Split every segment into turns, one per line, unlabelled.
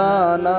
মৌলানা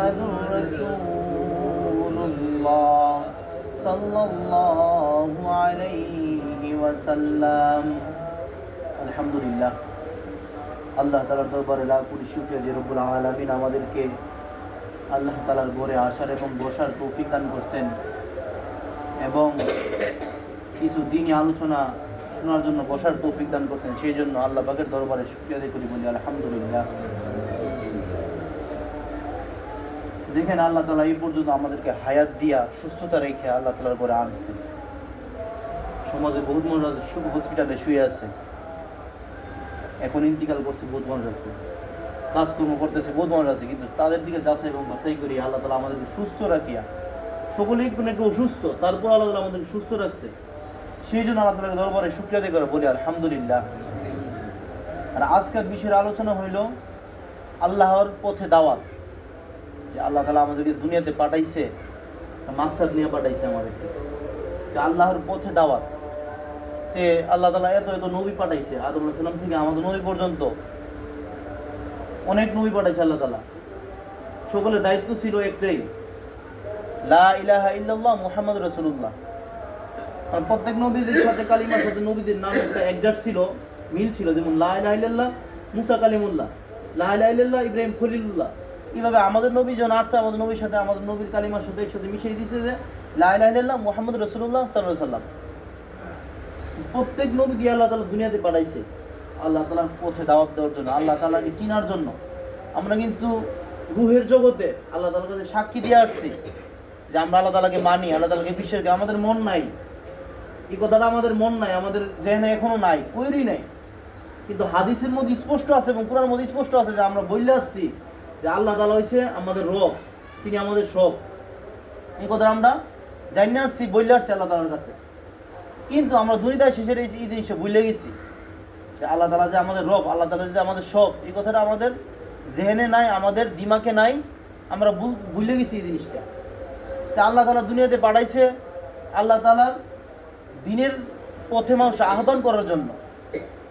محمد رسول الله صلى الله عليه وسلم الحمد لله আল্লাহ তালার দরবারে লাখ কোটি শুক্রিয়া যে রব্বুল আলমিন আমাদেরকে আল্লাহ তালার ঘরে আসার এবং বসার তৌফিক দান করছেন এবং কিছু দিনই আলোচনা শোনার জন্য বসার তৌফিক দান করছেন সেই জন্য আল্লাহ পাকের দরবারে শুক্রিয়া আদায় করি বলি আলহামদুলিল্লাহ দেখেন আল্লাহ তালা এই পর্যন্ত আমাদেরকে হায়াত দিয়া, সুস্থতা রেখে আল্লাহ তালার ঘরে আনছে সমাজে বহুত মানুষ আছে, শুধু হসপিটালে শুয়ে আছে। এখন ইন্তিকাল করছে বহুত মানুষ আছে। কাজকর্ম করতেছে বহুত মানুষ আছে, কিন্তু তাদের দিকে যাচাই এবং বাছাই করি আল্লাহ তালা আমাদেরকে সুস্থ রাখিয়া। সকলেই কোনো একটু অসুস্থ, তারপর আল্লাহ তালা আমাদেরকে সুস্থ রাখছে। সেই জন্য আল্লাহ তালাকে দরবারে শুক্রিয়া দিয়ে করে, বলি আলহামদুলিল্লাহ। আর আজকের বিষয়ের আলোচনা হইল আল্লাহর পথে দাওয়াত। যে আল্লাহ তালা আমাদেরকে দুনিয়াতে পাঠাইছে, মাকসাদ নিয়ে পাঠাইছে আমাদেরকে। যে আল্লাহর পথে দাওয়াত। তে আল্লাহ তালা এত এত নবী পাঠাইছে। আদম সালাম থেকে আমাদের নবী পর্যন্ত অনেক নবী পাঠাইছে আল্লাহ তালা সকলের দায়িত্ব ছিল একটাই, লা ইলাহা ইল্লাল্লাহ মুহাম্মদ রাসূলুল্লাহ। আর প্রত্যেক নবীদের সাথে কালিমার সাথে নবীদের নাম একটা একজাট ছিল, মিল ছিল। যেমন লা ইলাহা ইল্লাল্লাহ মুসা কালিমুল্লাহ, লা ইলাহা ইল্লাল্লাহ ইব্রাহিম খলিলুল্লাহ। এইভাবে আমাদের নবী জন আসছে, আমাদের নবীর সাথে, আমাদের নবীর কালিমার সাথে একসাথে মিশিয়ে দিয়েছে যে, লা ইলাহা ইল্লাল্লাহ মুহাম্মদ রাসূলুল্লাহ সাল্লাল্লাহু আলাইহি সাল্লাম প্রত্যেক নবীকে আল্লাহ তালা দুনিয়াতে পাঠাইছে। আল্লাহ তালার পথে দাওয়াত দেওয়ার জন্য, আল্লাহ তালাকে চিনার জন্য। আমরা কিন্তু রুহের জগতে আল্লাহ তালার কাছে সাক্ষী দিয়ে আসছি যে আমরা আল্লাহ তালাকে মানি, আল্লাহ তালাকে বিশ্বাস আমাদের মন নাই। এই কথাটা আমাদের মন নাই, আমাদের জেনে এখনও নাই, কইরই নাই। কিন্তু হাদিসের মধ্যে স্পষ্ট আছে এবং কোরআন মধ্যে স্পষ্ট আছে যে আমরা বললে আসছি। যে আল্লাহ তালা হয়েছে আমাদের রব, তিনি আমাদের সব। এই কথা আমরা জানি না আসছি বললে আসছি আল্লাহ তালার কাছে। কিন্তু আমরা দুনিয়ায় শেষের এই জিনিসটা ভুলে গেছি। যে আল্লাহ তালা যে আমাদের রব, আল্লাহ তালা যে আমাদের সব। এই কথাটা আমাদের জেহেনে নাই, আমাদের দিমাকে নাই, আমরা ভুল- গেছি এই জিনিসটা। তা আল্লাহ তালা দুনিয়াতে পাঠাইছে আল্লাহ তালার দিনের পথে মানুষ আহ্বান করার জন্য।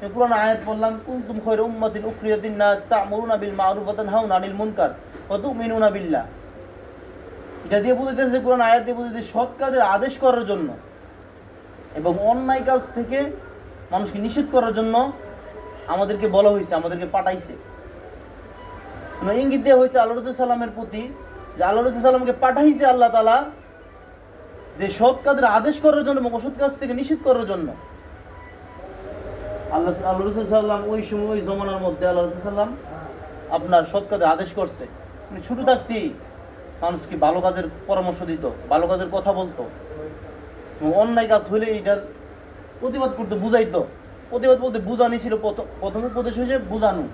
পুরানো আয়াত বললাম কুনতুম খৈর উম্মাতিন উখরিয়াতিন নাস তা'মুরুনা বিল মা'রুফ ওয়া তানহাউনা আনিল মুনকার ওয়া তু'মিনুনা বিল্লাহ। এটা দিয়ে বুঝাইতেছে কোরআন আয়াত দিয়ে বুঝাইতেছে সৎ কাজের আদেশ করার জন্য এবং অন্যায় কাজ থেকে মানুষকে নিষেধ করার জন্য আমাদেরকে বলা হয়েছে, আমাদেরকে পাঠাইছে। ইঙ্গিত দেওয়া হয়েছে আল্লাহ রসুল সাল্লামের প্রতি যে আল্লাহ রসুল সাল্লামকে পাঠাইছে আল্লাহ তালা যে সৎ কাজের আদেশ করার জন্য এবং অসৎ কাজ থেকে নিষেধ করার জন্য। আল্লাহ আল্লাহ রসুল সাল্লাম ওই সময়, ওই জমানার মধ্যে আল্লাহ রসুল সাল্লাম আপনার সৎ কাজে আদেশ করছে। উনি ছোট থাকতেই মানুষকে ভালো কাজের পরামর্শ দিত, ভালো কাজের কথা বলতো? অন্যায় কাজ হলে এটার প্রতিবাদ করতে বুঝাইতো। প্রতিবাদ বলতে বুঝানি ছিল প্রথম উপদেশ হয়েছে বুঝানো।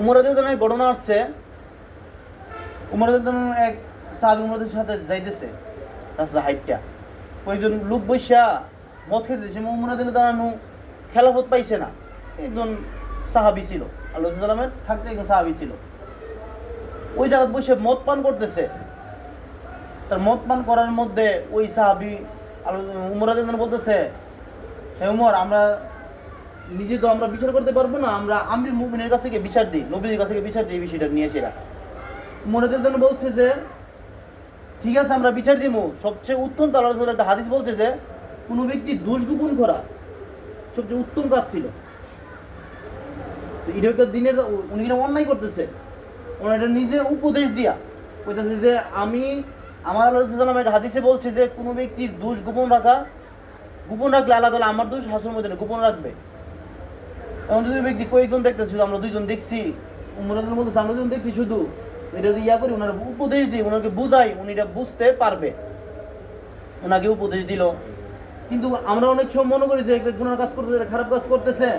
উমরাদের ঘটনা আসছে। উমরাদের এক সাহাবি উমরাদের সাথে যাইতেছে রাস্তা হাইটটা। কয়েকজন লোক বৈশা মদ খেতেছে। উমরাদের দাঁড়ানো খেলাফত পাইছে না। একজন সাহাবি ছিল, আল্লাহ থাকতে একজন সাহাবি ছিল। ওই জায়গায় বসে মদ পান করতেছে। তার মদ পান করার মধ্যে ওই সাহাবি উমরাদের বলতেছে, হে উমর, আমরা নিজে তো আমরা বিচার করতে পারব না, আমরা আমির মুমিনের কাছে গিয়ে বিচার দিই নবীর কাছে গিয়ে বিচার দিই বিষয়টা নিয়ে সেরা উমরাদের জন্য বলছে যে, ঠিক আছে, আমরা বিচার দিব সবচেয়ে উত্তম তো আল্লাহ একটা হাদিস বলছে যে, কোনো ব্যক্তি দোষ গোপন করা সবচেয়ে উত্তম কাজ ছিল। এটা দিনের উনি কিনা অন্যায় করতেছে। ওনার এটা নিজে উপদেশ দিয়া বলতেছে যে আমি, আমার আল্লাহ একটা হাদিসে বলছে যে কোনো ব্যক্তির দোষ গোপন রাখা, গোপন রাখলে আল্লাহ তালা আমার দোষ হাসুর মধ্যে গোপন রাখবে। এমন দুই ব্যক্তি কয়েকজন দেখতেছি, শুধু আমরা দুইজন দেখছি, উমরাদের মধ্যে আমরা দুজন দেখছি শুধু, এটা যদি ইয়া করি, ওনার উপদেশ দিই ওনাকে বুঝাই, উনি এটা বুঝতে পারবে। ওনাকে উপদেশ দিল। কিন্তু আমরা অনেক সময় মনে করি যে গুণার কাজ করতেছে, খারাপ কাজ করতেছে,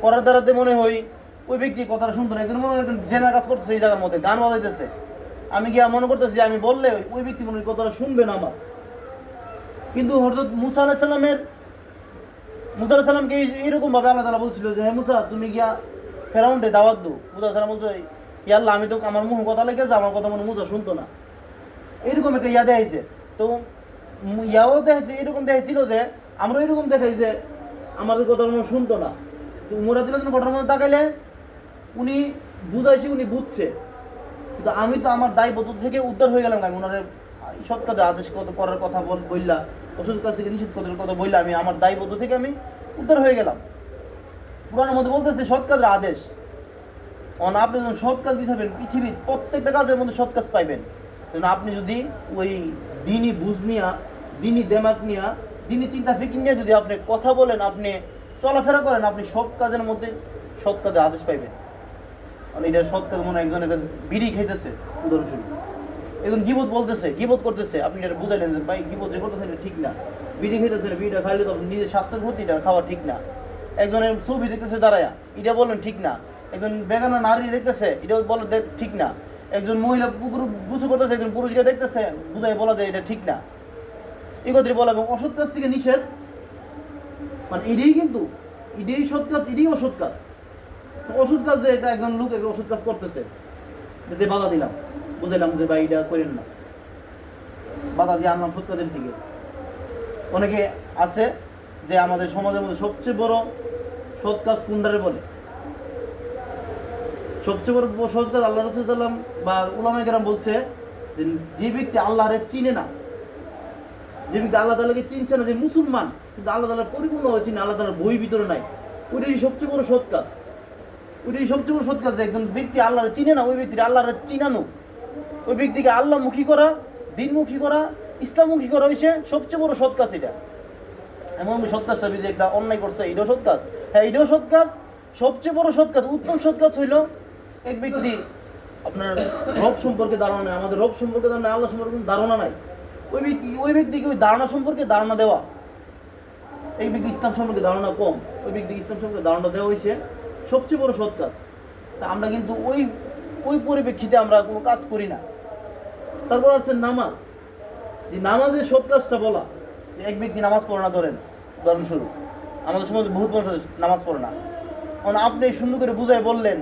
করার দ্বারাতে মনে হই ওই ব্যক্তি কথাটা শুনতো না একজন মনে হয় জেনার কাজ করতেছে এই জায়গার মধ্যে, গান বাজাইতেছে। আমি গিয়া মনে করতেছি যে আমি বললে ওই- ব্যক্তি মনে হয় কথাটা শুনবে না আমার। কিন্তু হঠাৎ মুসা আলাহিসাল্লামের মুসা আলাহিসাল্লামকে এইরকম ভাবে আল্লাহ তালা বলছিল যে হ্যাঁ মুসা, তুমি গিয়া ফেরাউন্ডে দাওয়াত দো মুসা সালাম বলছো ইয়াল্লাহ আমি তো আমার মুখ কথা লেগেছে আমার কথা মনে মুসা শুনতো না। এইরকম একটা ইয়া দেখাইছে তো ইয়াও দেখাইছে, এরকম দেখাইছিল যে আমরা এরকম দেখাই যে আমাদের কথা মনে শুনতো না। তো মুরাদিল ঘটনার মধ্যে তাকাইলে, উনি বুঝাইছে, উনি বুঝছে। কিন্তু আমি তো আমার দায়বদ্ধ থেকে উদ্ধার হয়ে গেলাম আমি ওনার সৎ কাজে আদেশ কত, করার কথা বল বললা অসুস্থ কাজ থেকে নিষেধ করার কথা বললা আমি আমার দায়বদ্ধ থেকে আমি উদ্ধার হয়ে গেলাম। পুরাণের মধ্যে বলতেছে, সৎ কাজের আদেশ। অন আপনি যখন সৎ কাজ বিচারবেন, পৃথিবীর প্রত্যেকটা কাজের মধ্যে সৎ কাজ পাইবেন। আপনি যদি ওই দিনই বুঝ নিয়া দিনই দেমাক নিয়া দিনই চিন্তা ফিকির নিয়ে যদি আপনি কথা বলেন, আপনি চলাফেরা করেন, আপনি সব কাজের মধ্যে সৎ কাজে আদেশ পাইবেন। মানে এটা সৎ কাজ মনে একজন এটা বিড়ি খাইতেছে, উদাহরণস্বরূপ। একজন গিবত বলতেছে, গিবত করতেছে, আপনি এটা বুঝাইলেন যে, ভাই, গিবত যে করতেছেন এটা ঠিক না। বিড়ি খাইতেছে না বিড়িটা খাইলে তো নিজের স্বাস্থ্যের ক্ষতি এটা খাওয়া ঠিক না। একজনের ছবি দেখতেছে দাঁড়ায়া, এটা বললেন ঠিক না। একজন বেগানা নারী দেখতেছে এটা বলে ঠিক না। একজন মহিলা পুকুর গুছু করতেছে, একজন পুরুষকে দেখতেছে বুঝাই বলা যায় এটা ঠিক না। কথাটি বলা এবং অসৎ কাজ থেকে নিষেধ। মানে এটাই কিন্তু, এটাই সৎ কাজ, এটাই অসৎ কাজ। অসৎ কাজ যে এটা একজন লোক একটা অসৎ কাজ করতেছে এতে বাধা দিলাম। বুঝাইলাম যে ভাই এটা করেন না। বাধা দিয়ে আনলাম সৎ কাজের দিকে। অনেকে আছে যে আমাদের সমাজের মধ্যে সবচেয়ে বড় সৎ কাজ কুন্ডারে বলে। সবচেয়ে বড় সৎ কাজ আল্লাহ রসুল্লাম বা উলামাই কেরাম বলছে যে যে ব্যক্তি আল্লাহরে চিনে না যে আল্লাহ তালাকে চিনছে না যে মুসলমান, কিন্তু আল্লাহ তালা পরিপূর্ণ হয়ে চিনে, আল্লাহ তালার বই ভিতরে নাই। ওইটাই সবচেয়ে বড় সৎ কাজ। ওইটাই সবচেয়ে বড় সৎ কাজ যে একজন ব্যক্তি আল্লাহরে চিনে না, ওই ব্যক্তির আল্লাহরে চিনানো। ওই ব্যক্তিকে আল্লাহমুখী করা, দিনমুখী করা, ইসলামমুখী করা হয়েছে সবচেয়ে বড় সৎ কাজ এটা। এমন সৎ কাজটা যে একটা অন্যায় করছে, এটাও সৎ কাজ। হ্যাঁ এটাও সৎ কাজ। সবচেয়ে বড় সৎ কাজ, উত্তম সৎ কাজ হইল এক ব্যক্তি আপনার রব সম্পর্কে ধারণা নেই, আমাদের রব সম্পর্কে ধারণা আল্লাহ সম্পর্কে ধারণা নাই। ওই ব্যক্তি ওই ব্যক্তিকে ওই ধারণা সম্পর্কে ধারণা দেওয়া। এই ব্যক্তি ইসলাম সম্পর্কে ধারণা কম। ওই ব্যক্তি ইসলাম সম্পর্কে ধারণা দেওয়া হয়েছে সবচেয়ে বড় সৎ কাজ। তা আমরা কিন্তু ওই ওই পরিপ্রেক্ষিতে আমরা কোনো কাজ করি না। তারপর আছে নামাজ। যে নামাজের সৎ কাজটা বলা। যে এক ব্যক্তি নামাজ পড়ে না ধরেন, উদাহরণস্বরূপ, আমাদের সমাজে বহুত মানুষ নামাজ পড়ে না। কারণ আপনি সুন্দর করে বুঝায় বললেন।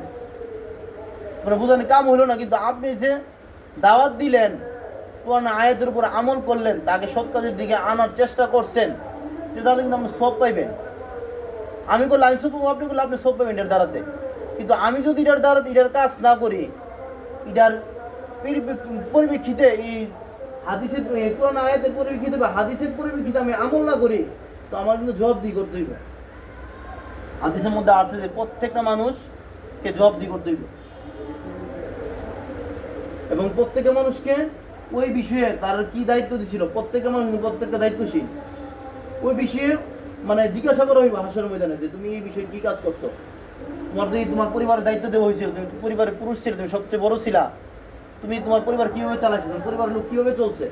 মানে বুঝানি কাম হলো না, কিন্তু আপনি যে দাওয়াত দিলেন পুরান আয়াতের উপর আমল করলেন, তাকে সব কাজের দিকে আনার চেষ্টা করছেন তাহলে কিন্তু আপনি সব পাইবেন। আমি করলে আমি সব আপনি করলে আপনি সব পাবেন এটার দ্বারাতে। কিন্তু আমি যদি এটার দ্বারা এটার কাজ না করি এটার পরিপ্রেক- পরিপ্রেক্ষিতে এই হাদিসের কোরআন আয়াতের পরিপ্রেক্ষিতে বা হাদিসের পরিপ্রেক্ষিতে আমি আমল না করি, তো আমার কিন্তু জবাবদিহি করতে হইবে। হাদিসের মধ্যে আসছে যে প্রত্যেকটা মানুষকে জবাবদিহি করতে হইবে। এবং প্রত্যেকটা মানুষকে ওই বিষয়ে তার কি দায়িত্ব দিছিল? প্রত্যেকটা মানুষ প্রত্যেকটা দায়িত্বশীল। ওই বিষয়ে মানে জিজ্ঞাসা করা হইব হাসর ময়দানে যে তুমি এই বিষয়ে কি কাজ করছ? তোমার যদি তোমার পরিবারের দায়িত্ব দেওয়া হয়েছিল, তুমি পরিবারের পুরুষ ছিলে, তুমি সবচেয়ে বড় ছিলা, তুমি তোমার পরিবার কীভাবে চালাইছো? তোমার পরিবারের লোক কীভাবে চলছে?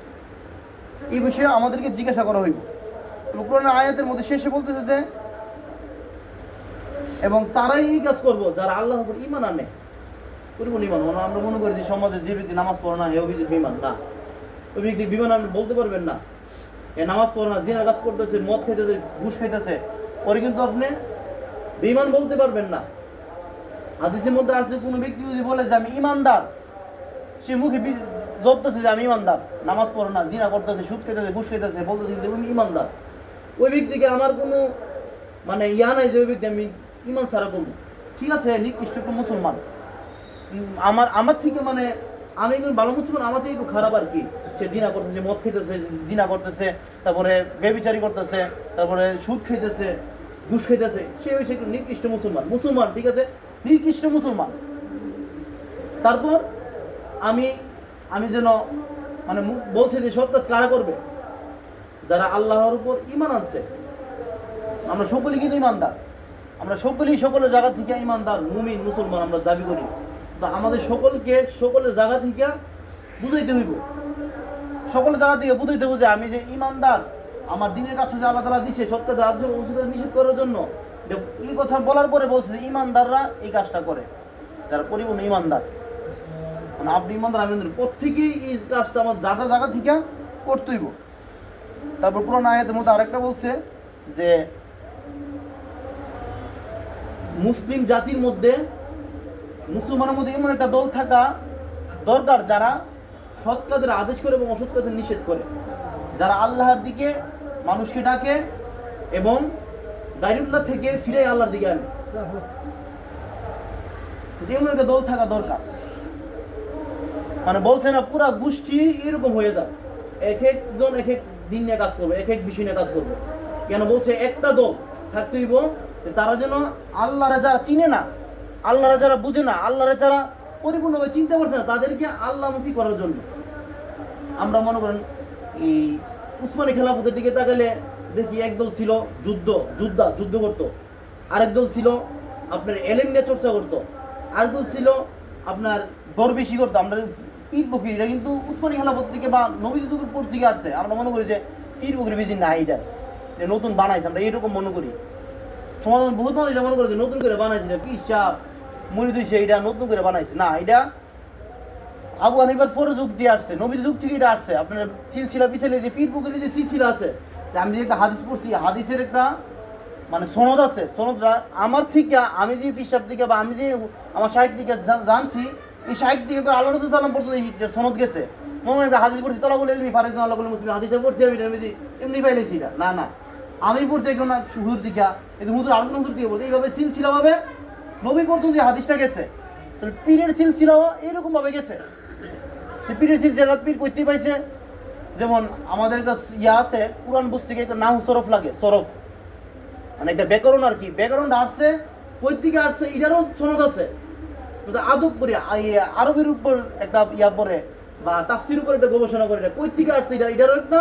এই বিষয়ে আমাদেরকে জিজ্ঞাসা করা হইব। কোরআনের আয়াতের মধ্যে শেষে বলতেছে যে, এবং তারাই এই কাজ করব, যারা আল্লাহ ইমান আনে। পরিপূর্ণ ইমান মানে আমরা মনে করি যে সমাজে যে ব্যক্তি নামাজ পড়ে না, হে অভিযোগ বিমান না। ওই ব্যক্তি বিমান আপনি বলতে পারবেন না। এ নামাজ পড়ে না, জিনা কাজ করতেছে, মদ খাইতেছে, ঘুষ খাইতেছে, পরে কিন্তু আপনি বিমান বলতে পারবেন না। হাদিসের মধ্যে আছে, কোনো ব্যক্তি যদি বলে যে আমি ইমানদার সে মুখে জপতেছে যে আমি ইমানদার নামাজ পড়ে না, জিনা করতেছে, সুদ খেতেছে ঘুষ খেতেছে বলতেছে যে আমি ইমানদার ওই ব্যক্তিকে আমার কোনো মানে ইয়া নাই যে ওই ব্যক্তি আমি ইমান ছাড়া করব। ঠিক আছে, নিকৃষ্ট মুসলমান। আমার আমার থেকে মানে আমি একজন ভালো মুসলমান আমার থেকে একটু খারাপ আর কি। সে জিনা করতেছে, মদ খেতেছে জিনা করতেছে, তারপরে বেবিচারি করতেছে, তারপরে সুদ খেতেছে ঘুষ খেতেছে সে হয়েছে একটু নিকৃষ্ট মুসলমান। মুসলমান, ঠিক আছে? নিকৃষ্ট মুসলমান। তারপর আমি আমি যেন মানে বলছে যে সব কাজ কারা করবে? যারা আল্লাহর উপর ইমান আনছে। আমরা সকলেই কিন্তু ইমানদার আমরা সকলেই সকলের জায়গা থেকে ইমানদার মুমিন, মুসলমান আমরা দাবি করি। তো আমাদের সকলকে, সকলের জায়গা থেকে বুঝাইতে হইব। সকলের জায়গা থেকে বুঝাইতে হইব যে আমি যে ইমানদার, আমার দিনের কাছে যে আল্লাহ তালা দিছে সত্য আছে নিষেধ করার জন্য এই কথা বলার পরে বলছে যে ইমানদাররা এই কাজটা করে, যারা পরিপূর্ণ ইমানদার। মানে আপনি ইমানদার, আমি প্রত্যেকেই এই কাজটা আমার যা জায়গা থেকে করতে হইব। তারপর পুরোনো আয়াতের মধ্যে আরেকটা বলছে যে, মুসলিম জাতির মধ্যে মুসলমানের মধ্যে এমন একটা দল থাকা দরকার যারা সৎ কাজের আদেশ করে এবং অসৎ কাজের নিষেধ করে। যারা আল্লাহর দিকে মানুষকে ডাকে এবং গাইরুল্লাহ থেকে ফিরে আল্লাহর দিকে আনে। এমন একটা দল থাকা দরকার মানে বলছে না, পুরা গোষ্ঠী এরকম হয়ে যায় এক একজন এক এক দিন নিয়ে কাজ করবে, এক এক বিষয় নিয়ে কাজ করবে। কেন বলছে একটা দল থাকতেইব তারা যেন আল্লাহরা যারা চিনে না। আল্লাহরা যারা বুঝে না, আল্লাহরা যারা পরিপূর্ণভাবে চিন্তা করছে না, তাদেরকে আল্লাহমুখী করার জন্য। আমরা মনে করেন, এই উসমানী খেলাফতের দিকে তাকালে দেখি একদল ছিল যুদ্ধ, যুদ্ধা, যুদ্ধ করতো। আরেক দল ছিল আপনার এলেন নিয়ে চর্চা করতো। আরেক দল ছিল আপনার দরবেশি করতো। আমরা পীর বকির, এটা কিন্তু উসমানী খেলাফত থেকে বা নবী যুগের পর থেকে আসছে। আমরা মনে করি যে পীর বকির বেশি না এটা। নতুন বানাইছে, আমরা এরকম মনে করি। সমাজ বহুত মানুষ এটা মনে করে নতুন করে বানাইছে এটা। পিসা মুড়ি দুইছে এটা নতুন করে বানাইছে। না, এটা আবু হানিফার পরে যুগ দিয়ে আসছে, নবীর যুগ থেকে এটা আসছে। আপনার সিলসিলা যে যে সিলসিলা আছে আমি যে একটা হাদিস পড়ছি, হাদিসের একটা মানে সনদ আছে, সনদটা আমার থেকে, আমি যে পিসাব বা আমি যে আমার জানছি, এই সাহিত্য থেকে আল্লাহ রসুল পর্যন্ত এই সনদ গেছে। মনে একটা হাদিস পড়ছি তলা বলে এলমি ফারিদ আল্লাহ বলে মুসলিম, হাদিসটা পড়ছি আমি এমনি এমনি পাইলেছি না না, আমি পড়ছি একজন হুজুর দিকা কিন্তু আরেকজন হুজুর দিকে বলতে এইভাবে সিলসিলা ভাবে নবী পর্যন্ত যে হাদিসটা গেছে, তাহলে পীরের সিলসিলাও এরকম ভাবে গেছে। যে পীরের সিলসিলা পীর করতে পাইছে, যেমন আমাদের একটা ইয়া আছে, কোরআন বুঝতে একটা নাম সরফ লাগে, সরফ। মানে একটা ব্যাকরণ আর কি, ব্যাকরণটা আসছে থেকে আসছে এটারও সনদ আছে। আদব করে আরবের উপর একটা ইয়া পরে বা তাফসির উপর একটা গবেষণা করে, এটা থেকে আসছে এটা এটারও একটা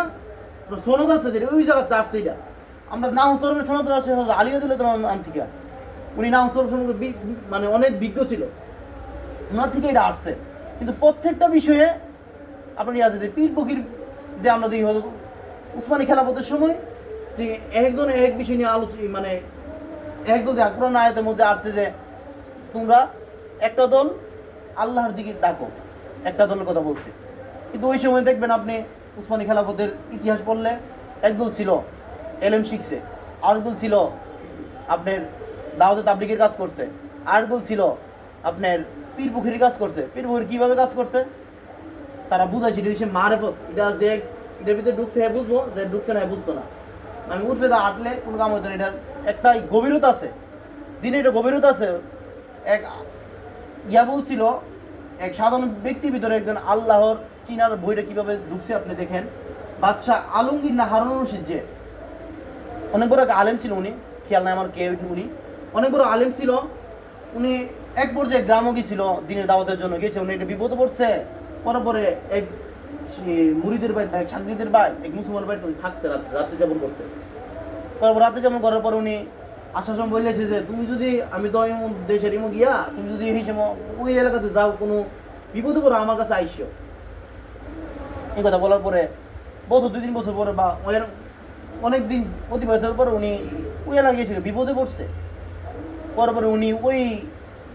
সনদ আছে যে ওই জায়গাতে আসছে এটা আমরা নাম সরফের সনদ আসছে আলিয়াদুল নাম থেকে। উনি নাম সম্পর্কে মানে অনেক বিজ্ঞ ছিল। ওনার থেকে এটা আসছে। কিন্তু প্রত্যেকটা বিষয়ে আপনার ইয়ে আছে যে, পীর ফকির যে আমরা দেখি, হয়তো উসমানী খেলাফতের সময় যে একজন এক বিষয় নিয়ে আলোচনা মানে একদল যে কোরআন আয়াতের মধ্যে আসছে যে, তোমরা একটা দল আল্লাহর দিকে ডাকো, একটা দলের কথা বলছে। কিন্তু ওই সময় দেখবেন আপনি উসমানী খেলাফতের ইতিহাস পড়লে একদল ছিল এলএম শিখছে, আরেকদল ছিল আপনার দাওয়াতে তাবলিগের কাজ করছে। আরেকদল ছিল আপনার পীর পুকুরির কাজ করছে। পীর কীভাবে কাজ করছে? তারা বুঝাইছে এটা হচ্ছে মারেফত এটা যে এটার ভিতরে ঢুকছে হ্যাঁ বুঝব, যে ঢুকছে না হ্যাঁ বুঝতো না। আমি উঠবে দা আটলে কোনো কাম হতো না। এটার একটা গভীরতা আছে। দিনে এটা গভীরতা আছে। এক ইয়া বলছিল এক সাধারণ ব্যক্তির ভিতরে একজন আল্লাহর চিনার বইটা কীভাবে ঢুকছে আপনি দেখেন। বাদশাহ আলমগীর না হারুন রশিদ যে, অনেক বড় আলেম ছিল উনি। খেয়াল নাই আমার কে উনি। অনেক বড় আলেম ছিল। উনি এক পর্যায়ে গ্রামও গিয়েছিল দিনের দাওয়াতের জন্য গিয়েছে। উনি একটা বিপদ পড়ছে। পরে পরে এক মুড়িদের বাড়ি, এক সাংগীদের বাড়ি, এক মুসলমান বাড়িতে উনি থাকছে, রাত, রাত্রি যাপন করছে। তারপর রাতে যেমন করার পর উনি আসার সময় বলেছে যে, তুমি যদি, আমি তো এমন দেশের এমন গিয়া, তুমি যদি এই সময় ওই এলাকাতে যাও, কোনো বিপদে পড়ো, আমার কাছে আইসো। এই কথা বলার পরে বছর, দুই তিন বছর পরে বা অনেক দিন অতিবাহিত পর উনি ওই এলাকায় গিয়েছিল বিপদে পড়ছে। পরে উনি ওই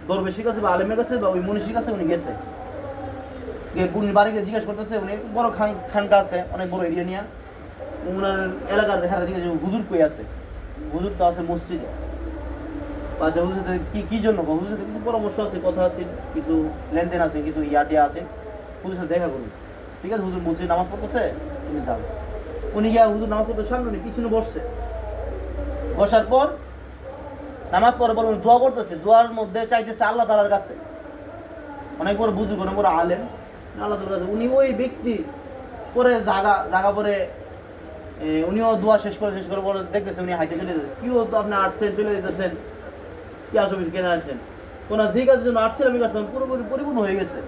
দরবেশের কাছে বা আলেমের কাছে বা ওই মনীষীর কাছে উনি গেছে। উনি বাড়িতে জিজ্ঞেস করতেছে, উনি বড় খান, খানকা আছে, অনেক বড় এরিয়া নিয়ে। ওনার এলাকার দেখা যায় যে হুজুর কই আছে? হুজুর তো আছে মসজিদে। আচ্ছা হুজুর সাথে কি কি জন্য? হুজুর সাথে কিছু পরামর্শ আছে, কথা আছে, কিছু লেনদেন আছে, কিছু ইয়াটিয়া আছে। হুজুর সাথে দেখা করুন। ঠিক আছে, হুজুর মসজিদে নামাজ পড়তেছে, তুমি যাও। উনি গিয়া হুজুর নামাজ পড়তে সামনে উনি পিছনে বসছে। বসার পর নামাজ পর উনি দোয়া করতেছে, দোয়ার মধ্যে চাইতেছে আল্লাহ তালার কাছে। অনেক বড় বুজুর্গ, অনেক বড় আলেন আল্লাহ তালার কাছে, উনি ওই ব্যক্তি পরে জাগা জাগা পরে উনিও দোয়া শেষ করে শেষ করে পরে দেখতেছে উনি হাইতে চলে যেতেছে কি হতো আপনি আসছেন, চলে যেতেছেন কি আসবে কেন আসছেন? কোনা যে কাজের জন্য আসছেন, আমি কাছে পুরোপুরি পরিপূর্ণ হয়ে গেছে।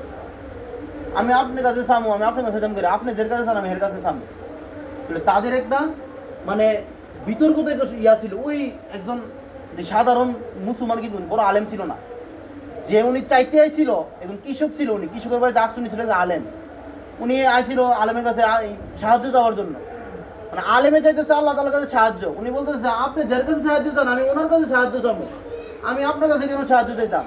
আমি আপনার কাছে সামু আমি আপনার কাছে যাম করে, আপনি যে কাছে চান, আমি এর কাছে সামু তাদের একটা মানে বিতর্কতে একটা ইয়া ছিল। ওই একজন যে সাধারণ মুসলমান কিন্তু বড় আলেম ছিল না। যে উনি চাইতে আইছিল, একজন কৃষক ছিল উনি, কৃষকের বাড়িতে আসুনি ছিল আলেম। উনি আইছিল আলেমের কাছে সাহায্য চাওয়ার জন্য। মানে আলেমে চাইতেছে আল্লাহ তালার কাছে সাহায্য। উনি বলতেছে, আপনি যার কাছে সাহায্য চান, আমি ওনার কাছে সাহায্য চাবো। আমি আপনার কাছে কেন সাহায্য চাইতাম?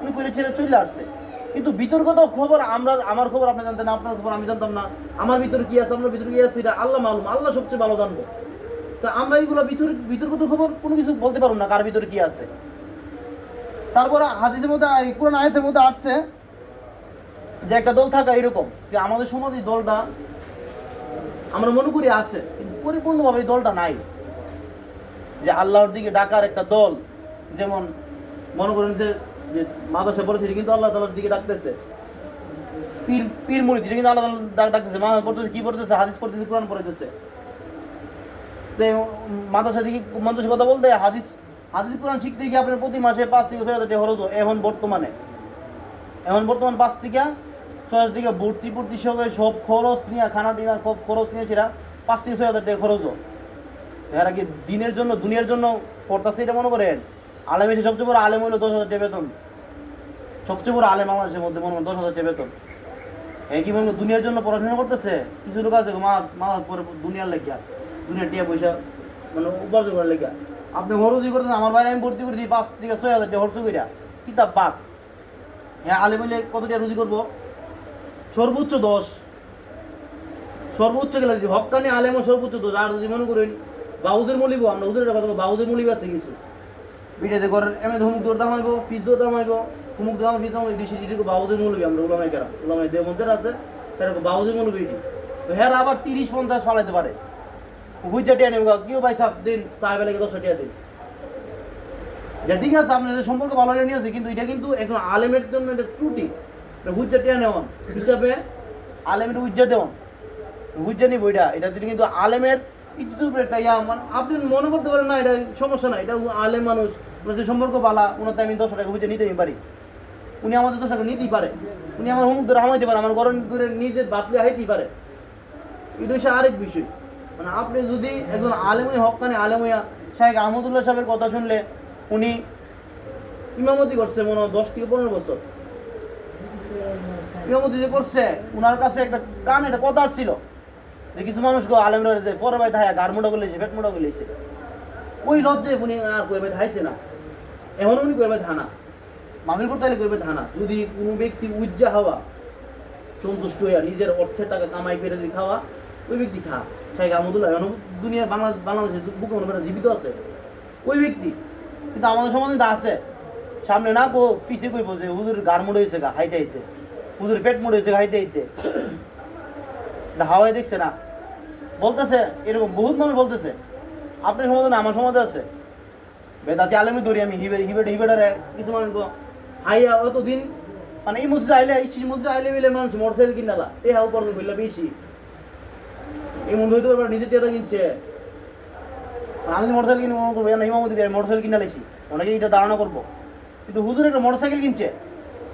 উনি করে ছেড়ে চলে আসছে। কিন্তু বিতর্কত খবর আমরা, আমার খবর আপনি জানতেন আপনার খবর আমি জানতাম না। আমার ভিতরে কি আছে, আপনার ভিতরে কি আছে, এটা আল্লাহ মালুম। আল্লাহ সবচেয়ে ভালো জানব। তো আমরা এইগুলো বিতর্কত খবর কোনো কিছু বলতে পারব না, কার ভিতরে কি আছে। তারপর হাদিসের মধ্যে কোরআন আয়াতের মধ্যে আসছে যে একটা দল থাকা এরকম, যে আমাদের সমাজে এই দলটা আমরা মনে করি আছে, কিন্তু পরিপূর্ণভাবে এই দলটা নাই। যে আল্লাহর দিকে ডাকার একটা দল, যেমন মনে করেন যে মাদ্রাসা পড়েছে কিন্তু আল্লাহ তালার দিকে ডাকতেছে। পীর পীর মুড়ি কিন্তু আল্লাহ ডাকতেছে মাদ্রাসা পড়তেছে, কি পড়তেছে, হাদিস পড়তেছে, কোরআন পড়তেছে মাদ্রাসা দিকে মাদ্রাসা কথা বলতে, হাদিস হাদিস কোরআন শিখতে গিয়ে আপনার প্রতি মাসে পাঁচ থেকে ছয় হাজার টাকা খরচ এখন বর্তমানে, এখন বর্তমান পাঁচ থেকে ছয় হাজার টাকা ভর্তি ভর্তি সঙ্গে সব খরচ নিয়ে, খানা টিনা সব খরচ নিয়ে সেটা পাঁচ থেকে ছয় হাজার টাকা খরচ হয়। এর আগে দিনের জন্য, দুনিয়ার জন্য পড়তাছে এটা মনে করেন? আলেম এসে সবচেয়ে বড় আলেম হইল দশ হাজার টাকা বেতন। সবচেয়ে বড় আলেম বাংলাদেশের মধ্যে মনে করেন দশ হাজার টাকা বেতন। এই কি মনে দুনিয়ার জন্য পড়াশোনা করতেছে? কিছু লোক আছে মা মা পরে দুনিয়ার লেগিয়া। দুনিয়ার টিয়া পয়সা মানে উপার্জন করার লেগিয়া আপনি হরজি আমার আমি ভর্তি করে দিই, পাঁচ থেকে ছয় হাজার টাকা করিয়া কিতাব বাদ। হ্যাঁ হইলে কত টাকা রুজি করব? সর্বোচ্চ দশ। সর্বোচ্চ গেলে হকানি সর্বোচ্চ দশ, আর যদি মনে করেন বাউজের মলিব আমরা কথা বাউজের মলিব আছে কিছু। বিটাতে করেন এমনি দৌড় দাম আইব পিস দাম আইব হুমুক দাম পিস দাম ডিসি ডিটিকে বাউজের মলিবি আমরা উলামাই কেরা উলামাই দেবন্তের আছে, সেরকম বাউজের মলিবি তো হ্যাঁ আবার তিরিশ পঞ্চাশ ফালাইতে পারে। বুঝা টিয়া নেবে কেউ ভাই সাপ দিন চাই বেলাকে দশ টিয়া দিন। এটা ঠিক আছে আপনাদের সম্পর্ক ভালো নিয়ে আছে কিন্তু এটা কিন্তু একজন আলেমের জন্য এটা ত্রুটি। এটা টিয়া নেওয়ান হিসাবে আলেমের উজ্জা দেওয়ান হুজ্জা নিব এটা। এটা কিন্তু আলেমের ইজ্জতের উপরে একটা ইয়া মানে আপনি মনে করতে পারেন না, এটা সমস্যা না। এটা আলেম মানুষ ওনার যে সম্পর্ক বালা ওনাতে আমি দশ টাকা হুজ্জা নিতেই পারি। উনি আমাদের দশ টাকা নিতেই পারে। উনি আমার হুমুক ধরে হামাইতে পারে, আমার গরম করে নিজের বাতলে হাইতেই পারে। এটা হচ্ছে আরেক বিষয়। মানে আপনি যদি একজন আলেমই হকানি আলেমইয়া শাহেখ আহমদুল্লাহ সাহেবের কথা শুনলে উনি ইমামতি করছে মনে হয় দশ থেকে পনেরো বছর। ইমামতি যে করছে ওনার কাছে একটা কান একটা কথা ছিল যে কিছু মানুষ গো আলেম রয়ে যে পরে ভাই থায়া গার মোটা করলেছে পেট মোটা করলেছে ওই লজ্জায় উনি আর কয়ে ভাই খাইছে না। এমন উনি কয়ে ভাই ধানা। মামিল করতে হলে ধানা। যদি কোনো ব্যক্তি উজ্জা হওয়া, সন্তুষ্ট হইয়া নিজের অর্থের টাকা কামাই করে যদি খাওয়া, ওই ব্যক্তি খা শাহেখ আহমদুল্লাহ এখন দুনিয়া বাংলা বাংলাদেশের বুকে মনে জীবিত আছে। ওই ব্যক্তি, কিন্তু আমাদের সমাজে তো আছে। সামনে না গো পিছিয়ে কইব যে হুজুর গার মুড়ে হয়েছে গা, হাইতে হাইতে। হুজুর পেট মুড়ে হয়েছে হাইতে হাইতে। তা হাওয়াই দেখছে না। বলতেছে, এরকম বহুত মানুষ বলতেছে। আপনার সমাজে না, আমার সমাজে আছে। বেদাতি আলমী ধরি আমি, হিবে হিবে হিবেডারে কিছু মানুষ হাইয়া অতদিন মানে এই মসজিদে আইলে, এই মসজিদে আইলে মিলে মানুষ মোটরসাইকেল কিনালা এ হাউ বললে বেশি। এই মনে হইতে পারবে নিজের টেটা কিনছে। আমি মোটরসাইকেল কিনে মনে করব না ইমামতি দিয়ে মোটরসাইকেল কিনে লাইছি। অনেকে এটা ধারণা করব। কিন্তু হুজুর একটা মোটরসাইকেল কিনছে।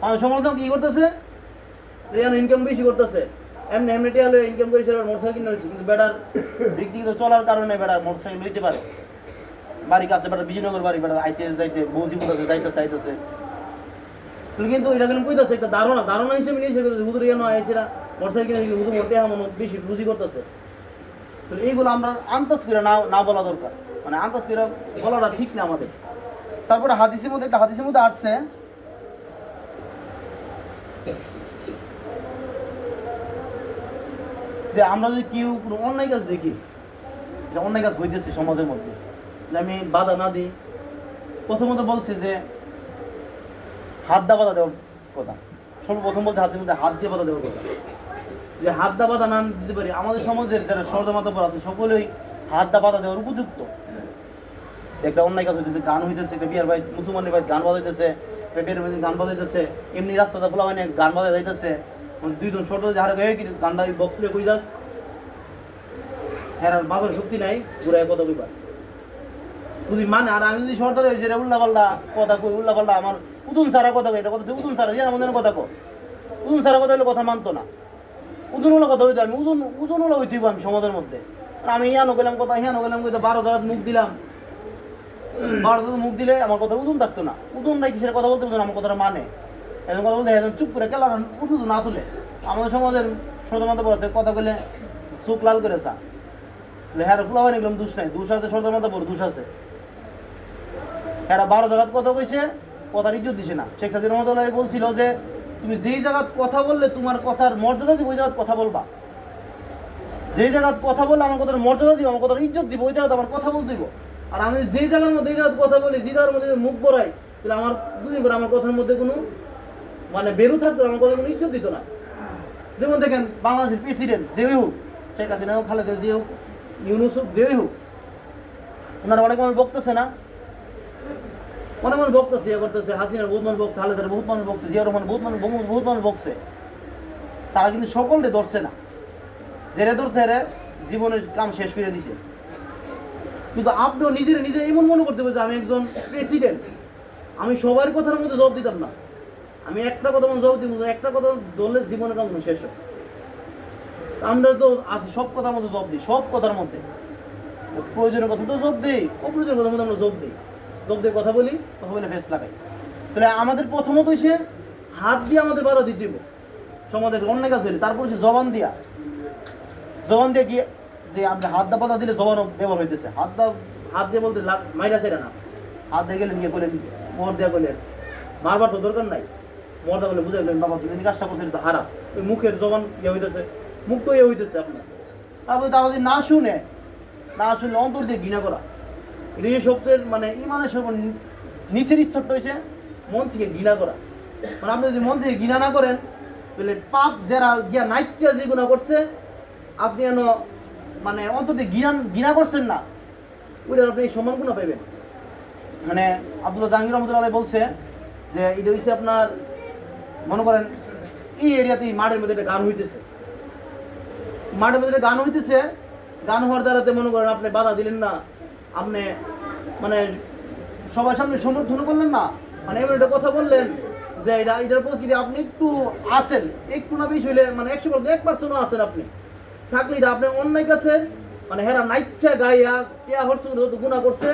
আমার সমালোচনা কি করতেছে? যে ইনকাম বেশি করতেছে। এমনি এমনি টিয়া ইনকাম করে সেটা মোটরসাইকেল কিনে কিন্তু বেটার ব্যক্তিগত চলার কারণে বেটার মোটরসাইকেল লইতে পারে। বাড়ি কাছে বেটা বিজয়নগর বাড়ি, বেটা আইতে যাইতে বৌদি কোথাতে যাইতে চাইতেছে। কিন্তু এটা কিন্তু কইতাছে, একটা ধারণা। ধারণা হিসেবে নিয়ে আইছিরা মানে তারপরে হাদিসের মধ্যে একটা হাদিসের মধ্যে আসছে। যে আমরা যদি কেউ কোনো অন্যায় কাজ দেখি অন্যায় কাজ হইতেছে সমাজের মধ্যে। আমি বাধা না দিই। প্রথমত বলছে যে, হাত দা বাধা দেওয়ার কথা। সর্বপ্রথম বলছে হাতের মধ্যে হাত দিয়ে বাধা দেওয়ার কথা। যে হাত দা বাধা না দিতে পারি, আমাদের সমাজের যারা সর্দমাতা আছে, সকলেই হাত দা বাধা দেওয়ার উপযুক্ত। একটা অন্যায় কাজ হইতেছে, গান হইতেছে, একটা বিয়ার ভাই মুসলমানের ভাই গান বাজাইতেছে একটা ভাই গান বাজাইতেছে, এমনি রাস্তাটা খোলা মানে গান বাজাই যাইতেছে। মানে দুইজন ছোট যাহার গায়ে কি গানটা বক্স প্লে কই যাস? হ্যাঁ বাবার শক্তি নাই, ঘুরায় কথা কইবার যদি মানে আর আমি যদি সরকার হয়েছে রে উল্লা পাল্লা কথা কই উল্লা পাল্লা আমার, উদুন সারা কথা কই? এটা কথা উদুন সারা যে আমাদের কথা কো উদুন সারা কথা হলে কথা মানতো না। উদুন হলো কথা হইতো আমি উদুন হলো হইতেইব আমি সমাজের মধ্যে। আর আমি ইয়ানো গেলাম কথা হিয়ানো গেলাম কইতো বারো জায়গায় মুখ দিলাম। বারো জায়গায় মুখ দিলে আমার কথা উদুন থাকতো না। উদুন নাই কিসের কথা বলতে আমার কথাটা মানে। এরকম কথা বলতে একদম চুপ করে কেলা উঠুতো না তুলে। আমাদের সমাজের সদমাতা পড়াচ্ছে কথা কইলে চোখ লাল করে চা হ্যাঁ ফুলা হয় নিলাম দুষ নাই। দুষ আছে সদমাতা পড়ে দুষ আছে। এরা বারো জায়গাত কথা কইছে কথার ইজ্জত দিছে না। শেখ সাদির রহমতুল্লাহ বলছিল যে তুমি যেই জায়গাত কথা বললে তোমার কথার মর্যাদা দিব, ওই জায়গাত কথা বলবা। যেই জায়গাত কথা বললে আমার কথার মর্যাদা দিব, আমার কথার ইজ্জত দিব, ওই জায়গাতে আমার কথা বলতে দিব। আর আমি যেই জায়গার মধ্যে এই জায়গাত কথা বলি যে জায়গার মধ্যে মুখ বড়াই, তাহলে আমার বুঝলি করে আমার কথার মধ্যে কোনো মানে বেরু থাকতো আমার কথা কোনো ইজ্জত দিত না। যেমন দেখেন, বাংলাদেশের প্রেসিডেন্ট যেই হোক, শেখ হাসিনা হোক, খালেদা যে হোক, ইউনুস হোক, যেই হোক, ওনারা অনেক মানুষ বকতেছে না। অনেক মানুষ বকতেছে ইয়ে করতেছে, হাসিনার বহুত মানুষ বকছে খালেদার বহুত মানুষ বকছে জিয়া রহমান বহুত মানুষ বহুত মানুষ বকছে তারা কিন্তু সকলকে ধরছে না। জেরে ধরছে, এরে জীবনের কাম শেষ করে দিছে। কিন্তু আপনিও নিজের নিজে এমন মনে করতে পারছে আমি একজন প্রেসিডেন্ট আমি সবার কথার মধ্যে জবাব দিতাম না। আমি একটা কথা মধ্যে জবাব দিব একটা কথা ধরলে জীবনের কাম শেষ হয়। আমরা তো আছি সব কথার মধ্যে জব দিই, সব কথার মধ্যে। প্রয়োজনের কথা তো যোগ দিই, অপ্রয়োজনের কথার মধ্যে আমরা যোগ দিই। দিয়ে কথা বলি, তখন বলে লাগাই। তাহলে আমাদের প্রথমত সে হাত দিয়ে আমাদের বাধা দিতে দিব সমাজের অন্যায় কাজ হইলে, তারপর সে জবান দিয়া। জবান দিয়ে গিয়ে যে হাত দা বাধা দিলে জবানও ব্যবহার হইতেছে। হাত দা হাত দিয়ে বলতে মাইরা ছেড়ে না। হাত দিয়ে গেলেন গিয়ে বলেন মোহর দেওয়া বললেন মারবার তো দরকার নাই। মরদা বলে বুঝে গেলেন বাবা, তুমি কাজটা করছেন এটা হারা ওই মুখের জবান ইয়ে হইতেছে, মুখ তো ইয়ে হইতেছে আপনার। তারপরে তারা যদি না শুনে, না শুনলে অন্তর দিয়ে ঘৃণা করা। যে মানে ইমানের সর্ব নিচের স্তরটা হয়েছে মন থেকে ঘৃণা করা। মানে আপনি যদি মন থেকে ঘৃণা না করেন, তাহলে পাপ যারা গিয়া নাইচা যে গুণা করছে, আপনি যেন মানে অন্তত ঘৃণা ঘৃণা করছেন না ওইটা আপনি সম্মান গুণা পাইবেন? মানে আব্দুল্লাহ জাহাঙ্গীর রহমতুল্লাহ বলছে যে এটা হচ্ছে আপনার, মনে করেন এই এরিয়াতেই মাঠের মধ্যে একটা গান হইতেছে। মাঠের মধ্যে গান হইতেছে, গান হওয়ার দ্বারাতে মনে করেন আপনি বাধা দিলেন না আপনি মানে সবার সামনে সমর্থন করলেন না? মানে এবার একটা কথা বললেন যে এটা এটার প্রকৃতি আপনি একটু আসেন একটু না বেশি হইলে মানে একশো এক পার্সেন্টও আছেন আপনি। থাকলে এটা আপনি অন্যায় কাছে মানে হেরা নাইচ্ছা গাইয়া কেয়া হরছ গুণা করছে,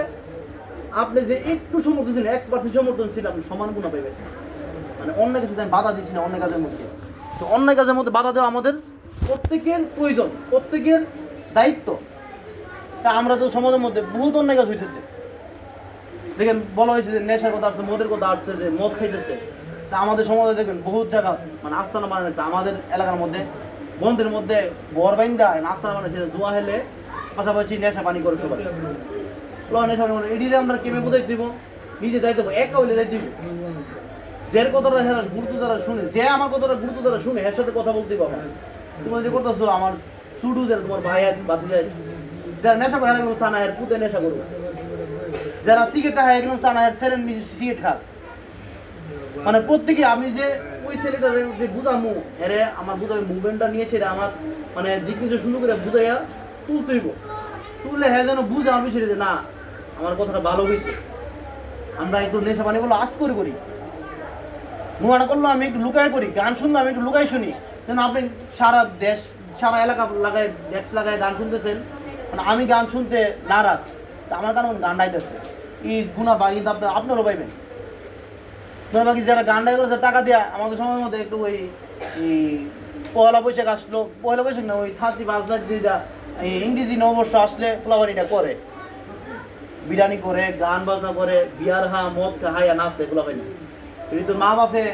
আপনি যে একটু সমর্থন ছিলেন এক পার্সেন্ট সমর্থন ছিল আপনি সমান গুণা পাইবেন। মানে অন্য কিছু আমি বাধা দিচ্ছি না অন্য কাজের মধ্যে। তো অন্য কাজের মধ্যে বাধা দেওয়া আমাদের প্রত্যেকের প্রয়োজন, প্রত্যেকের দায়িত্ব। তা আমরা তো সমাজের মধ্যে বহুত অন্যায় কাজ হইতেছে। দেখেন, বলা হয়েছে যে নেশার কথা আসছে, মদের কথা আসছে, যে মদ খাইতেছে। তা আমাদের সমাজে দেখবেন বহুত জায়গা মানে আস্তানা বানাইছে আমাদের এলাকার মধ্যে, বন্ধের মধ্যে ঘর বাইন্দা আস্তানা বানাইছে জুয়া হেলে, পাশাপাশি নেশা পানি করে সবাই। নেশা পানি এডিরে আমরা কেমে বোঝাই দিব নিজে যাই দেবো একা হইলে যাই দিব যার কথাটা হ্যাঁ গুরুত্ব দ্বারা শুনে, যে আমার কথাটা গুরুত্ব দ্বারা শুনে এর সাথে কথা বলতে পারব তুমি যে করতেছো, আমার চুডু যারা তোমার ভাই বাতি যায় যারা নেশা করে এরকম সানা এর পুতে নেশা করবে। যারা সিগারেট খায় এরকম সানা এর সেরেন নিজে সিগারেট খাক মানে প্রত্যেকে আমি যে ওই ছেলেটার যে বুঝামু, এরে আমার বুঝাবে মুভমেন্টটা নিয়েছে রে আমার মানে দিক নির্দেশ সুন্দর করে বুঝাইয়া তুলতেইব। তুললে হ্যাঁ যেন বুঝে আমি সেটা যে না, আমার কথাটা ভালো হয়েছে আমরা একটু নেশা পানি গুলো আজ করে করি। ঘুমানো করল আমি একটু লুকায় করি, গান শুনলে আমি একটু লুকাই শুনি। যেন আপনি সারা দেশ, সারা এলাকা লাগায় ডেস্ক লাগায় গান শুনতেছেন। মানে আমি গান শুনতে নারাজ। আমার কারণ গান ডাইতেছে এই গুণা বা কিন্তু আপনি আপনারও পাইবেন? গুণা বাকি যারা গান ডাই করেছে টাকা দেয়া আমাদের সময় মধ্যে একটু ওই পয়লা বৈশাখ আসলো। পয়লা বৈশাখ না, ওই থার্টি পাঁচ লাখ যেটা ইংরেজি নববর্ষ আসলে ফ্লাওয়ারিটা করে। বিরিয়ানি করে, গান বাজনা করে, বিয়ার হা, মদ খা হাইয়া নাচে না। কিন্তু মা বাপে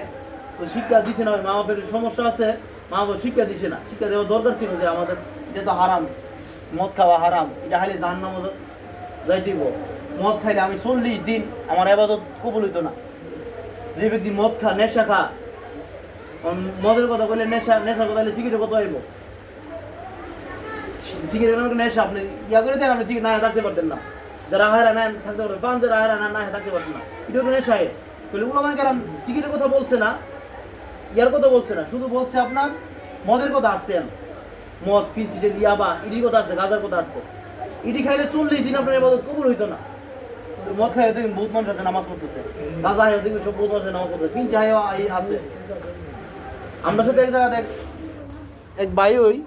তো শিক্ষা দিছে না মা বাপের সমস্যা আছে, মা বাবা শিক্ষা দিছে না। শিক্ষা দেওয়া দরকার ছিল যে আমাদের, এটা তো হারাম। মদ খাওয়া হারাম, এটা খাইলে জান নাম যাই দিব। মদ খাইলে আমি চল্লিশ দিন আমার আবাদত কবুল হইতো না। যে ব্যক্তি মদ খা, নেশা খা মদের কথা বললে নেশা, নেশার কথা বললে সিগারেটের কথা আইব সিগারেটের নেশা আপনি ইয়া করে দেন, আপনি সিগারেট না থাকতে পারতেন না। যারা হায়রা নেন, থাকতে পারবেন। পাঁচ যারা নেন, না থাকতে পারতেন না। এটা উলামায় কারণ সিগারেটের কথা বলছে না, ইয়ার কথা বলছে না। শুধু বলছে আপনার মদের কথা আসছে। মদ ফিনসিটে ইয়াবা ইডির কথা আসছে গাজার কথা আসছে ইডি খাইলে চল্লিশ দিন আপনার এবার কবুল হইতো না। মদ খাই দেখবেন বহুত মানুষ আছে, নামাজ পড়তেছে। গাজা হাইও দেখবেন সব বহুত মানুষ নামাজ পড়তেছে। ফিনসি হাইও আছে। আমরা সাথে এক জায়গাতে এক- এক ভাই ওই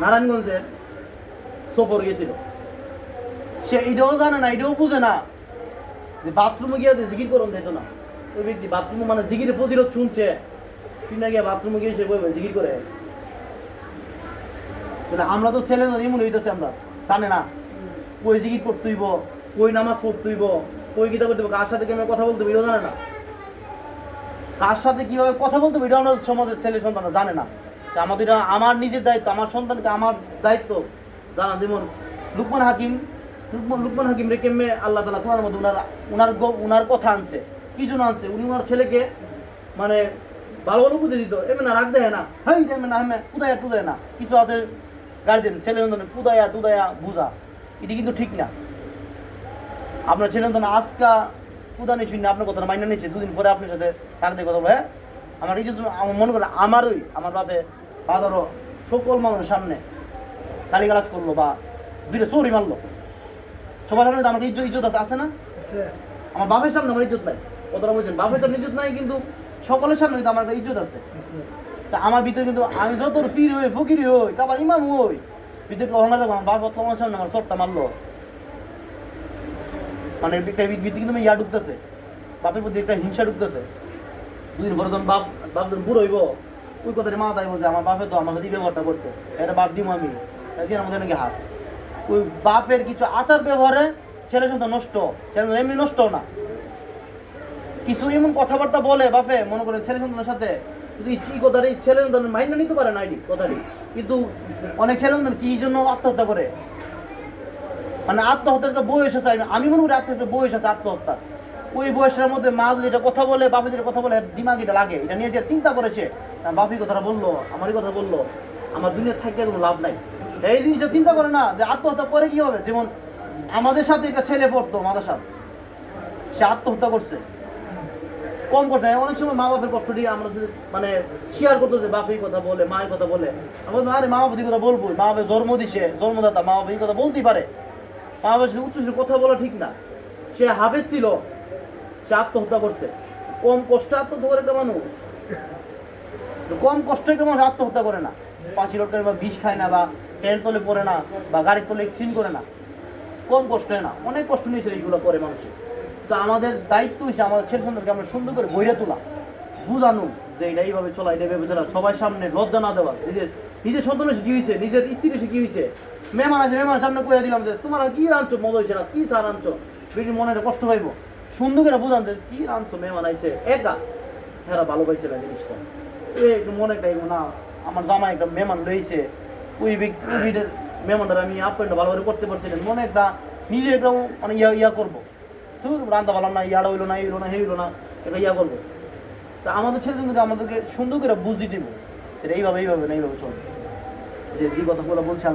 নারায়ণগঞ্জের সফর গেছিল। সে এটাও জানে না, এটাও বুঝে না যে বাথরুমে গিয়ে যে জিকির করুন যেত না। ওই ব্যক্তি বাথরুমে মানে জিকিরের প্রতিরোধ শুনছে। শুনে গিয়ে বাথরুমে গিয়ে সে জিকির করে আমরা তো ছেলে না এমন হইতেছে আমরা জানে না। কই জিকির করতেইব কই নামাজ পড়তেইব কই গীতা করতে হইব, কার সাথে কেমন কথা বলতে এটাও জানে না। কার সাথে কীভাবে কথা বলতে হবে এটাও আমরা সমাজের ছেলে সন্তানরা জানে না। আমাদের আমার নিজের দায়িত্ব আমার সন্তানকে আমার দায়িত্ব। জানা যেমন লুকমান হাকিম লুকমান হাকিম রে কেমনে আল্লাহ তালা কোরআনের মধ্যে উনার উনার উনার কথা আনছে। কি জন্য আনছে? উনি ওনার ছেলেকে মানে ভালো ভালো বুঝে দিত। এমনি না রাখ দেয় না। হ্যাঁ এমনি না কুদায়া টুদায় না কিছু আছে গার্জেন ছেলে সন্তান কুদায়া টুদায়া বুঝা। এটি কিন্তু ঠিক না। আপনার ছেলে সন্তান আজকা কুদানি শুনে আপনার কথা মাইনে নিচ্ছে দুদিন পরে আপনার সাথে থাকতে কথা বলে হ্যাঁ? আমার এই আমার মনে করে আমারই আমার বাপে ফাদারও সকল মানুষের সামনে গালিগালাজ করল বা দুইটা চোরই মারলো। সবার সামনে তো আমার ইজ্জত ইজ্জত আছে আছে না? আমার বাপের সামনে আমার ইজ্জত নাই। কথাটা বলছেন বাপের সামনে ইজ্জত নাই কিন্তু সকলের সামনে কিন্তু আমার ইজ্জত আছে। তা আমার ভিতরে কিন্তু আমি যত ফির হই, ফকির হই, কাবার ইমাম হই, ভিতরে অহংকার লাগবে আমার বাপ তোমার সামনে আমার চটটা মারলো। মানে একটা ভিতরে কিন্তু ইয়া ঢুকতেছে বাপের প্রতি একটা হিংসা ঢুকতেছে দুদিন পরে যখন বাপ বাপ যখন বুড়ো হইব, ওই কথাটা মা তাই বলছে আমার বাপে তো আমার সাথে ব্যবহারটা করছে। এটা বাপ দিব আমি। মধ্যে নাকি হাত। ওই বাপের কিছু আচার ব্যবহারে ছেলে সন্তান নষ্ট। ছেলে এমনি নষ্ট না। কিছু এমন কথাবার্তা বলে বাপে, মনে করে ছেলে সন্তানের সাথে মানে আমি- মনে করি বয়স আছে আত্মহত্যা ওই বয়সের মধ্যে মা যদি এটা কথা বলে কথা বলে, দিমাগ এটা লাগে। এটা নিয়ে যে চিন্তা করেছে বাপি কথাটা বলল আমারই কথা বলল, আমার দুনিয়া থাকতে কোনো লাভ নাই। এই জিনিসটা চিন্তা করে না, যে আত্মহত্যা করে কি হবে? যেমন আমাদের সাথে একটা ছেলে পড়তো আমাদের সাথে সে আত্মহত্যা করছে। কম কষ্ট হয়। অনেক সময় মা বাপের কষ্ট দিয়ে আমরা মানে শেয়ার করতো যে বাপ এই কথা বলে, মা এই কথা বলে, আমরা আরে মা বাপ এই কথা বলব মা বাপের জন্ম দিছে, জন্মদাতা মা বাপ এই কথা বলতেই পারে। মা বাবার সাথে উচ্চ কথা বলা ঠিক না। সে হাফেজ ছিল, সে আত্মহত্যা করছে। কম কষ্টে আত্মহত্যা করে একটা মানুষ। কম কষ্টে একটা মানুষ আত্মহত্যা করে না। পাঁচি লোকের বা বিষ খায় না, বা ট্রেন তলে পড়ে না, বা গাড়ির তলে সিন করে না। কম কষ্টে না। অনেক কষ্ট নিয়েছে এইগুলো করে মানুষের তো আমাদের দায়িত্ব হচ্ছে আমাদের ছেলে সন্তানকে আমরা সুন্দর করে বইরে তোলা। বুঝানো যে এটা এইভাবে চলা, এটা এইভাবে চলা, সবার সামনে লজ্জা না দেওয়া। নিজের নিজের সন্তান এসে কি হয়েছে নিজের স্ত্রী এসে কি হয়েছে মেহমান আছে মেহমান সামনে কয়ে দিলাম যে, তোমার কি রাঁধছো? মজা হয়েছে না, কি সার আনছো বেটির মনে কষ্ট পাইবো সুন্দর করে বুঝান যে, কি রাঁধছো? মেহমান আইছে, একা? হেরা ভালো পাইছে না জিনিসটা। এ একটু মনে একটা না, আমার জামা একটা মেহমান রয়েছে ওই ব্যক্তি মেহমানটা আমি আপ্যায়নটা ভালো করে করতে পারছি না। মনে একটা, নিজে একটা মানে ইয়া ইয়া করব। তুই রান্না পারলাম না, ইয়াড়া হইল না, এই হইল না হইল না, এটা ইয়া করব। তা আমাদের ছেলে কিন্তু আমাদেরকে সুন্দর করে বুঝ দিতে এইভাবে এইভাবে না এইভাবে চলবে যে যে কথাগুলো বলছে